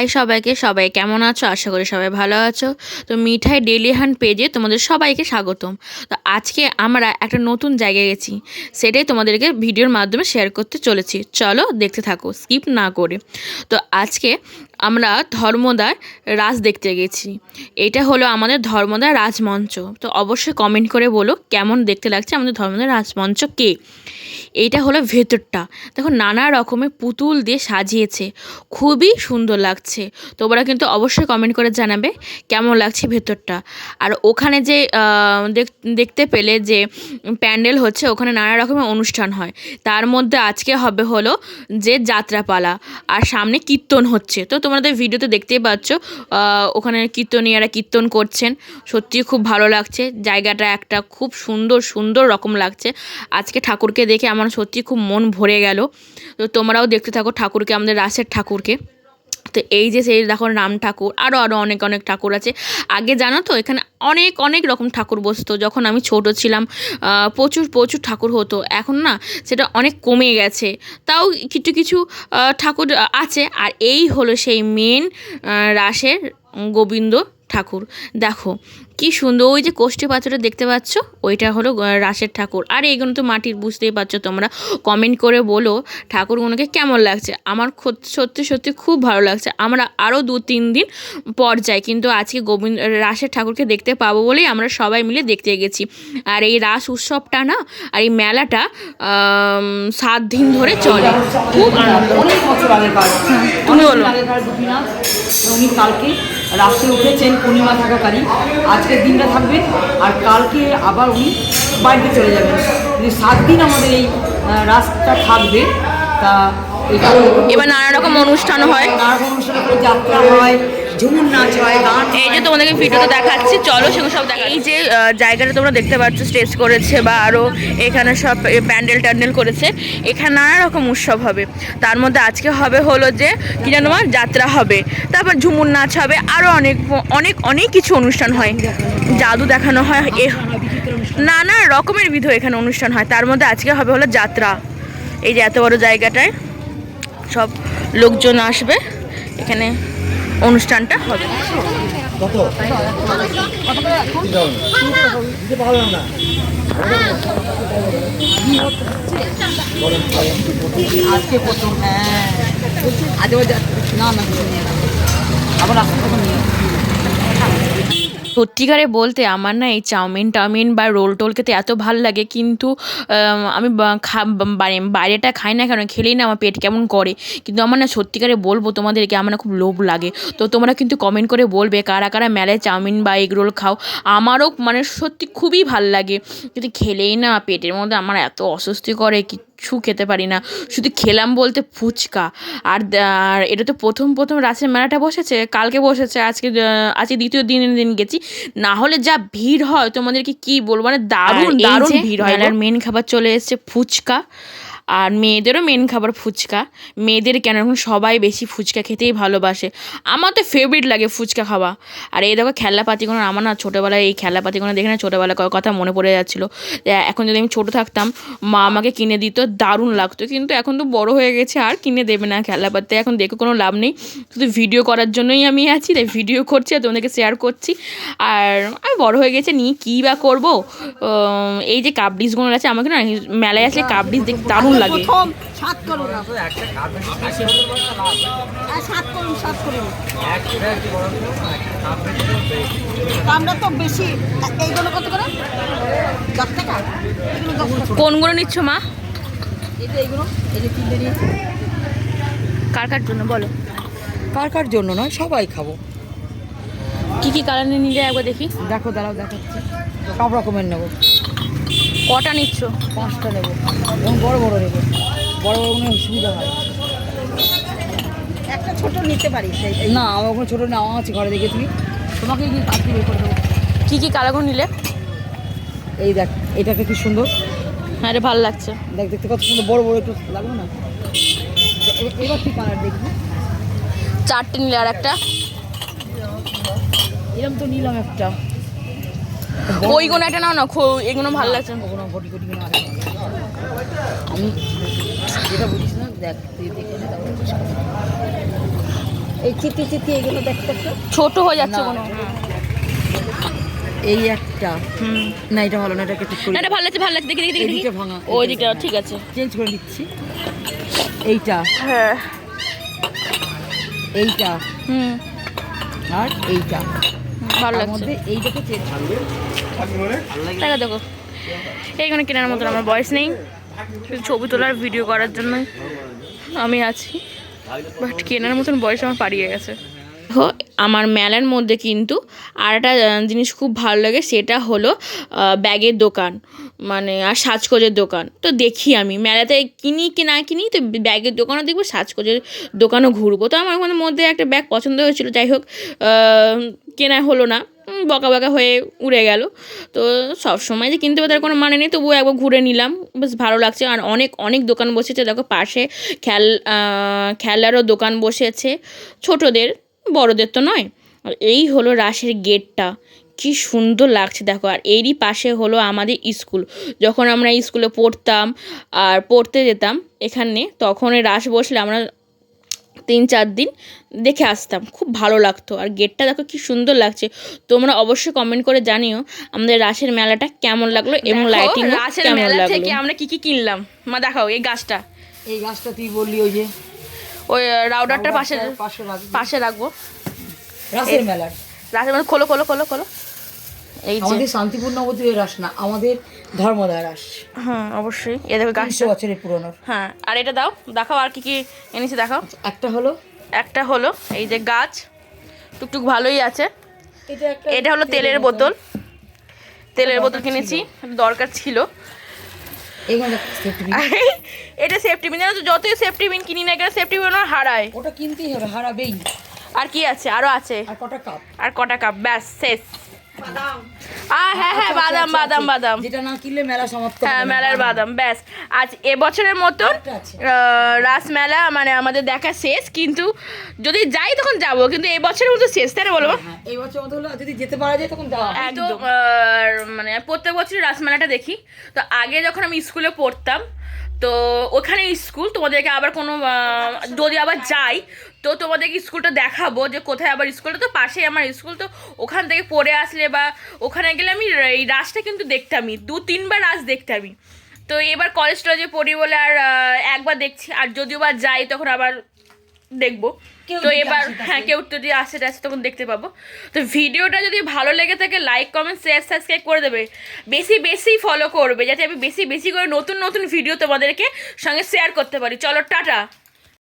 High সবাইকে, সবাই কেমন আছো? আশা করি সবাই ভালো আছো। তো মিঠাই ডেলি হান্ট পেজে তোমাদের সবাইকে স্বাগতম। তো আজকে আমরা একটা নতুন জায়গায় গেছি। সেটাই তোমাদেরকে ভিডিওর মাধ্যমে শেয়ার করতে চলেছি। চলো দেখতে থাকো স্কিপ না করে। তো আজকে আমরা ধর্মদার রাজ দেখতে গেছি। এটা হলো আমাদের ধর্মদার রাজমঞ্চ। তো অবশ্যই কমেন্ট করে বলো কেমন দেখতে লাগছে আমাদের ধর্মদার রাজমঞ্চ কে? এইটা হলো ভেতরটা। দেখো নানা রকমের পুতুল দিয়ে সাজিয়েছে। খুবই সুন্দর লাগছে। তোমরা কিন্তু অবশ্যই কমেন্ট করে জানাবে কেমন লাগছে ভেতরটা। আর ওখানে যে দেখ- দেখতে পেলে যে প্যান্ডেল হচ্ছে, ওখানে নানা রকমের অনুষ্ঠান হয়। তার মধ্যে আজকে হবে হলো যে যাত্রাপালা। আর সামনে কীর্তন হচ্ছে। তো তোমাদের ভিডিওতে দেখতেই পাচ্ছ ওখানে কীর্তনীয়ারা কীর্তন করছেন। সত্যি খুব ভালো লাগছে। জায়গাটা একটা খুব সুন্দর সুন্দর রকম লাগছে। আজকে ঠাকুরকে দেখে আমার সত্যি খুব মন ভরে গেল। তো তোমরাও দেখতে থাকো ঠাকুরকে, আমাদের রাসের ঠাকুরকে। তো এই যে সেই দেখো রাম ঠাকুর আরও আরও অনেক অনেক ঠাকুর আছে। আগে জানো তো, এখানে অনেক অনেক রকম ঠাকুর বসতো। যখন আমি ছোট ছিলাম প্রচুর প্রচুর ঠাকুর হতো। এখন না, সেটা অনেক কমে গেছে। তাও কিছু কিছু ঠাকুর আছে। আর এই হলো সেই মেন রাসের গোবিন্দ ঠাকুর। দেখো কি সুন্দর ওই যে কোষ্ঠী পাথরটা দেখতে পাচ্ছ ওইটা হলো রাসের ঠাকুর। আর এইগুলো তো মাটির বুঝতেই পারছ তোমরা। কমেন্ট করে বলো ঠাকুরগুলোকে কেমন লাগছে? আমার সত্যি সত্যি খুব ভালো লাগছে। আমরা আরও দু তিন দিন পর যাই কিন্তু আজকে গোবিন্দ রাসের ঠাকুরকে দেখতে পাবো বলেই আমরা সবাই মিলে দেখতে গেছি। আর এই রাস উৎসবটা না আর এই মেলাটা সাত দিন ধরে চলে। খুব আনন্দ। আগেকার তুমি বলো। উনি কালকে। রাস্তে উঠেছেন পূর্ণিমা থাকাকালীন আজকের দিনটা থাকবে আর কালকে আবার উনি বাড়িতে চলে যাবেন। সাত দিন আমাদের এই রাস্তা থাকবে। তা এবার নানা রকম অনুষ্ঠান হয়। যাত্রা হয় ঝুমুর নাচ হয় এই যে তোমাদেরকে ভিডিওতে দেখাচ্ছি, চলো সেগুলো সব দেখা এই যে জায়গাটা তোমরা দেখতে পাচ্ছ, স্টেজ করেছে বা আরও এখানে সব প্যান্ডেল ট্যান্ডেল করেছে। এখানে নানা রকম উৎসব হবে। তার মধ্যে আজকে হবে হলো যে, কি জানো যাত্রা হবে। তারপর ঝুমুর নাচ হবে। আরও অনেক অনেক অনেক কিছু অনুষ্ঠান হয়। জাদু দেখানো হয়। এ, নানা রকমের বিধ এখানে অনুষ্ঠান হয়। তার মধ্যে আজকে হবে হলো যাত্রা। এই যে এত বড় জায়গাটায়। সব লোকজন আসবে। এখানে অনুষ্ঠানটা হবে। আজকে প্রথম হ্যাঁ। আজ না না। আবার আসতে নিয়ে সত্যিকারে বলতে আমার না এই চাউমিন টাউমিন বা রোল টোল খেতে এত ভালো লাগে, কিন্তু, আমি বাইরেটা খাই না কেন, খেলেই না আমার পেট কেমন করে। কিন্তু আমার না সত্যিকারে বলব তোমাদেরকে, আমার না খুব লোভ লাগে। তো তোমরা কিন্তু কমেন্ট করে বলবে, কারা কারা মেলায় চাউমিন বা এগ রোল খাও? আমারও মানে সত্যি খুবই ভালো লাগে। কিন্তু খেলেই না পেটের মধ্যে আমার এত অস্বস্তি করে কিচ্ছু খেতে পারি না। শুধু খেলাম বলতে ফুচকা। আর আর এটা তো প্রথম প্রথম রাসের মেলাটা বসেছে কালকে বসেছে আজকে আজকে দ্বিতীয় দিনের দিন গেছি। না হলে যা ভিড় হয় তোমাদেরকে কি বলব? মানে দারুণ দারুণ ভিড় হয় মেন খাবার চলে এসছে ফুচকা। আর মেয়েদেরও মেন খাবার ফুচকা। মেয়েদের কেন এখন সবাই বেশি ফুচকা খেতেই ভালোবাসে। আমার তো ফেভারিট লাগে ফুচকা খাওয়া। আর এই দেখো খেলাপাতিগুলো, আমার না ছোটোবেলায় এই খেলা খেলাপাতিগুলো দেখে না ছোটোবেলার কথা মনে পড়ে যাচ্ছিল। এখন যদি আমি ছোটো থাকতাম, মা আমাকে কিনে দিত, দারুণ লাগতো। কিন্তু এখন তো বড় হয়ে গেছে, আর কিনে দেবে না খেলাপাতি এখন দেখে কোনো লাভ নেই। শুধু ভিডিও করার জন্যই আমি আছি, তাই ভিডিও করছি আর তোমাদেরকে শেয়ার করছি। আর আমি বড় হয়ে গেছে, নিয়ে কী বা করব? এই যে কাপ ডিশগুলো আছে, আমাকে না মেলায় আসলে কাপ ডিশ দেখতে দারুণ লাগে। প্রথম সাত করুন। সাত করুন সাত করুন। আমরা তো বেশি এইগুলো কত করে? দশ টাকা? কোনগুলো নিচ্ছ মা? এই যে এইগুলো এই যে কিনতে নিয়েছি কার কার জন্য বলো। কার কার জন্য নয় সবাই খাব। কি কি কারণে নিলে একবার দেখি। দেখো দাঁড়াও দেখাচ্ছি। সব রকমের নেব। কটা নিচ্ছ? পাঁচটা নেব। এবং বড় বড় নেব। বড় বড় মানে সুবিধা হয় একটা ছোট নিতে পারি সেই এই না আমার ওখানে ছোটো নেওয়া আছে ঘরে দেখে তুমি। তোমাকে কি কাজ বের করে দেবো। কী কি কালারগুলো নিলে? এই দেখ এটাকে কি সুন্দর? হ্যাঁ রে ভালো লাগছে। দেখ দেখতে কত সুন্দর বড় বড় একটু লাগবে না? এবার কি কালার দেখবি? চারটে নিলে আর একটা? এরকম তো নিলাম একটা। ওই কোনো একটা নাও না এগুলো ভালো লাগছে কোনো ঘটি ঘটি কোনো না। আমি যেটা বুঝিস না দেখ দেখে নে। এই চিতি চিতি এগুলো একটু ছোট হয়ে যাচ্ছে কোনো। এই একটা। হুম। না এটা ভালো না এটাকে ঠিক করে এটা ভালো লাগছে ভালো লাগছে। দেখি দেখি দেখি ভাঙা, ওই দিকটা ঠিক আছে। চেঞ্জ করে নিচ্ছি। এইটা। হ্যাঁ। এইটা। হুম। আর এইটা। ভালো লাগছে। দেখা এইখানে কেনার মতন আমার বয়স নেই। ছবি তোলার ভিডিও করার জন্য আমি আছি। বাট কেনার মতন বয়স আমার পাড়িয়ে গেছে। আমার মেলার মধ্যে কিন্তু আর একটা জিনিস খুব ভালো লাগে, সেটা হলো ব্যাগের দোকান। মানে আর সাজগোজের দোকান। তো দেখি আমি, মেলাতে কিনি কি না কিনি, তো ব্যাগের দোকানও দেখব, সাজগোজের দোকানও ঘুরবো। তো আমার ওখানের মধ্যে একটা ব্যাগ পছন্দ হয়েছিল, যাই হোক কেনা হলো না বকা বকা হয়ে উড়ে গেল। তো সব সময় যে কিনতে হবে তার কোনো মানে নেই, তবুও একবার ঘুরে নিলাম, বেশ ভালো লাগছে। আর অনেক অনেক দোকান বসেছে, দেখো পাশে খেল খেলারও দোকান বসেছে, ছোটদের, বড়দের তো নয়। আর এই হলো রাসের গেটটা। কি সুন্দর লাগছে দেখো। আর এরই পাশে হলো আমাদের স্কুল। যখন আমরা স্কুলে পড়তাম আর পড়তে যেতাম এখানে তখন এই রাস বসলে আমরা তিন চার দিন দেখে আসতাম। খুব ভালো লাগতো। আর গেটটা দেখো কি সুন্দর লাগছে। তোমরা অবশ্যই কমেন্ট করে জানিও আমাদের রাসের মেলাটা কেমন লাগল এবং লাইটিং রাসের কেমন মেলা লাগল। থেকে আমরা কি কি কিনলাম? মা দেখাও এই গাছটা। এই গাছটা তুই বললি ওই যে ওই রাউডারটা পাশে পাশে রাখবি। পাশে রাখব। রাসের মেলার রাসের মেলা খোলো খোলো খোলো খোলো। এই যে আমাদের শান্তিপূর্ণ নবদ্বীপের রাস না আমাদের ধর্মদায় রাস হ্যাঁ অবশ্যই। এ দেখো গাছটা। বছরের পুরনো হ্যাঁ আর এটা দাও দেখাও আর কি কি এনেছি দেখাও। একটা হলো? একটা হলো এই যে গাছ টুকটুক ভালোই আছে। এটা একটা এটা হলো তেলের বোতল। তেলের বোতল কিনেছি দরকার ছিল। এইখানে এটা সেফটি পিন জানো যতই সেফটি পিন কিনি না কেন সেফটি পিন হারায়। ওটা কিনতেই হবে হারাবেই। আর কি আছে? আরও আছে। আর কটা কাপ আর কটা কাপ ব্যাস শেষ। হ্যাঁ হ্যাঁ বাদাম বাদাম বাদাম। যেটা না কিনলে মেলা সমাপ্ত হ্যাঁ মেলার বাদাম। ব্যাস। আজ এবছরের মতন একটা আছে। আহ, রাস মেলা মানে আমাদের দেখা শেষ কিন্তু যদি যাই তখন যাব কিন্তু এবছরের মতো শেষ তাই না বলব হ্যাঁ এই বছর মতো হলো যদি যেতে পারা যায় তখন যাওয়া একদম মানে প্রত্যেক বছরই রাসমেলাটা দেখি। তো আগে যখন আমি স্কুলে পড়তাম তো ওখানে স্কুল, তোমাদেরকে আবার কোনো যদি আবার যাই, তো তোমাদেরকে স্কুলটা দেখাবো যে কোথায় আবার স্কুলটা। তো পাশেই আমার স্কুল, তো ওখান থেকে পড়ে আসলে বা ওখানে গেলে আমি এই রাসটা কিন্তু দেখতামই দু তিনবার রাস দেখতামই তো এবার কলেজ টলেজে পড়ি বলে আর একবার দেখছি, আর যদিও বা যাই, তখন আবার দেখব। তো এবার হ্যাঁ কেউ যদি আসে আসে তখন দেখতে পাবো। তো ভিডিওটা যদি ভালো লেগে থাকে লাইক কমেন্ট শেয়ার সাবস্ক্রাইব করে দেবে। বেশি বেশি ফলো করবে যাতে আমি বেশি বেশি করে নতুন নতুন ভিডিও তোমাদেরকে সঙ্গে শেয়ার করতে পারি। চলো টাটা!